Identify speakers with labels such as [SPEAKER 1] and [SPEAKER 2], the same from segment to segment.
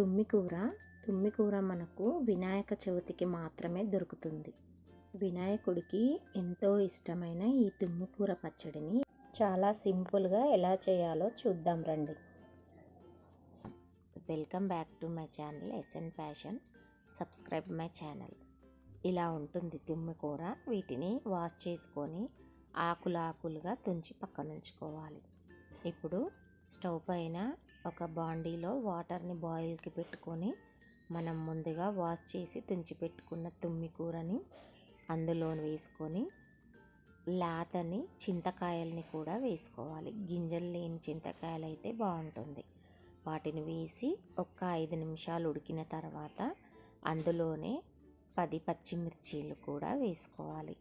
[SPEAKER 1] తుమ్మికూర తుమ్మికూర మనకు వినాయక చవితికి మాత్రమే దొరుకుతుంది. వినాయకుడికి ఎంతో ఇష్టమైన ఈ తుమ్మికూర పచ్చడిని చాలా సింపుల్గా ఎలా చేయాలో చూద్దాం రండి. Welcome back to my channel SN fashion. Subscribe my channel. ఇలా ఉంటుంది తుమ్మికూర వీటిని వాష్ చేసుకొని ఆకులు ఆకులుగా తుంచి పక్కన ఉంచుకోవాలి ఇప్పుడు స్టవ్ పైన ఒక బాండీలో వాటర్ని బాయిల్కి పెట్టుకొని మనం ముందుగా వాష్ చేసి తుంచి పెట్టుకున్న తుమ్మి కూరని అందులో వేసుకొని లేతని చింతకాయల్ని కూడా వేసుకోవాలి. గింజలు లేని చింతకాయలు అయితే బాగుంటుంది. వాటిని వేసి ఒక ఐదు నిమిషాలు ఉడికిన తర్వాత అందులోనే పది పచ్చిమిర్చీలు కూడా వేసుకోవాలి.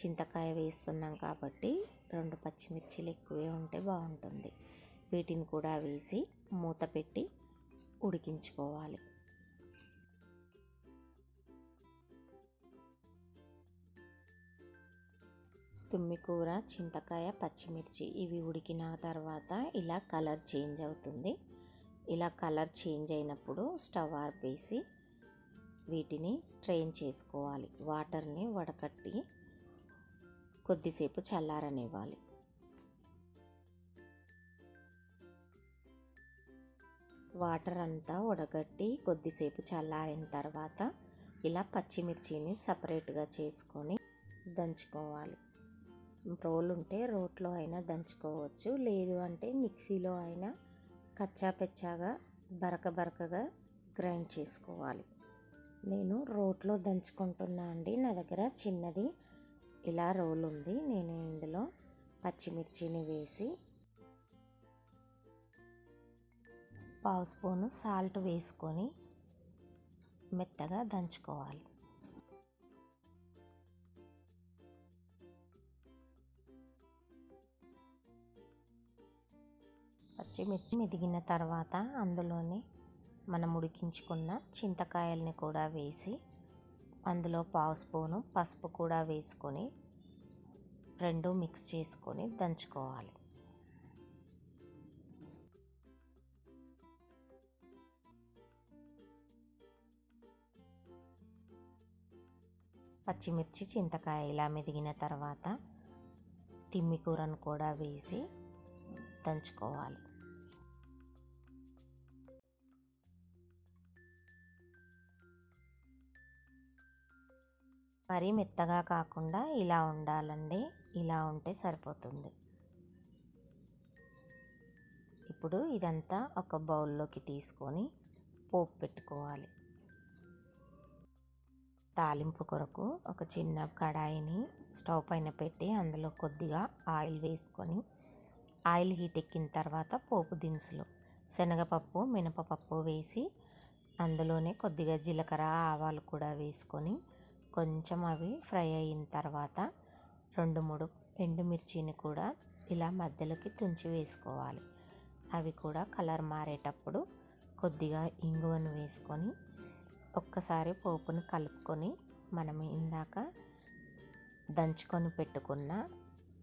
[SPEAKER 1] చింతకాయ వేస్తున్నాం కాబట్టి రెండు పచ్చిమిర్చీలు ఎక్కువే ఉంటే బాగుంటుంది. వీటిని కూడా వేసి మూత పెట్టి ఉడికించుకోవాలి. తుమ్మికూర చింతకాయ పచ్చిమిర్చి ఇవి ఉడికిన తర్వాత ఇలా కలర్ చేంజ్ అవుతుంది. ఇలా కలర్ చేంజ్ అయినప్పుడు స్టవ్ ఆర్పేసి వీటిని స్ట్రెయిన్ చేసుకోవాలి. వాటర్ని వడకట్టి కొద్దిసేపు చల్లారనివ్వాలి. వాటర్ అంతా ఉడగట్టి కొద్దిసేపు చల్లారిన తర్వాత ఇలా పచ్చిమిర్చిని సపరేట్గా చేసుకొని దంచుకోవాలి. రోలు ఉంటే రోట్లో అయినా దంచుకోవచ్చు. లేదు అంటే మిక్సీలో అయినా కచ్చా పెచ్చాగా బరక బరకగా గ్రైండ్ చేసుకోవాలి. నేను రోట్లో దంచుకుంటున్నా అండి. నా దగ్గర చిన్నది ఇలా రోల్ ఉంది నేను ఇందులో పచ్చిమిర్చిని వేసి పావు స్పూను సాల్ట్ వేసుకొని మెత్తగా దంచుకోవాలి. పచ్చిమిర్చి మెదిగిన తర్వాత అందులోనే మనం ఉడికించుకున్న చింతకాయల్ని కూడా వేసి అందులో పావు స్పూను పసుపు కూడా వేసుకొని రెండు మిక్స్ చేసుకొని దంచుకోవాలి. పచ్చిమిర్చి చింతకాయ ఇలా మెదిగిన తర్వాత తిమ్మికూరను కూడా వేసి దంచుకోవాలి. మరీ మెత్తగా కాకుండా ఇలా ఉండాలండి. ఇలా ఉంటే సరిపోతుంది. ఇప్పుడు ఇదంతా ఒక బౌల్లోకి తీసుకొని పోపు పెట్టుకోవాలి. తాలింపు కొరకు ఒక చిన్న కడాయిని స్టవ్ పైన పెట్టి అందులో కొద్దిగా ఆయిల్ వేసుకొని ఆయిల్ హీట్ ఎక్కిన తర్వాత పోపు దినుసులు శనగపప్పు మినపపప్పు వేసి అందులోనే కొద్దిగా జీలకర్ర ఆవాలు కూడా వేసుకొని కొంచెం అవి ఫ్రై అయిన తర్వాత రెండు మూడు ఎండుమిర్చిని కూడా ఇలా మధ్యలోకి తుంచి వేసుకోవాలి. అవి కూడా కలర్ మారేటప్పుడు కొద్దిగా ఇంగువను వేసుకొని ఒక్కసారి పోపును కలుపుకొని మనం ఇందాక దంచుకొని పెట్టుకున్న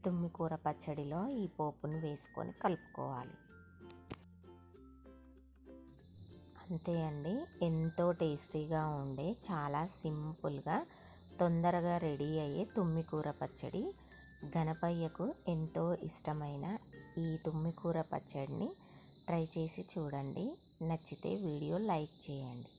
[SPEAKER 1] తుమ్మికూర పచ్చడిలో ఈ పోపును వేసుకొని కలుపుకోవాలి. అంతే అండి. ఎంతో టేస్టీగా ఉండే చాలా సింపుల్గా తొందరగా రెడీ అయ్యే తుమ్మికూర పచ్చడి గణపయ్యకు ఎంతో ఇష్టమైన ఈ తుమ్మికూర పచ్చడిని ట్రై చేసి చూడండి. నచ్చితే వీడియో లైక్ చేయండి.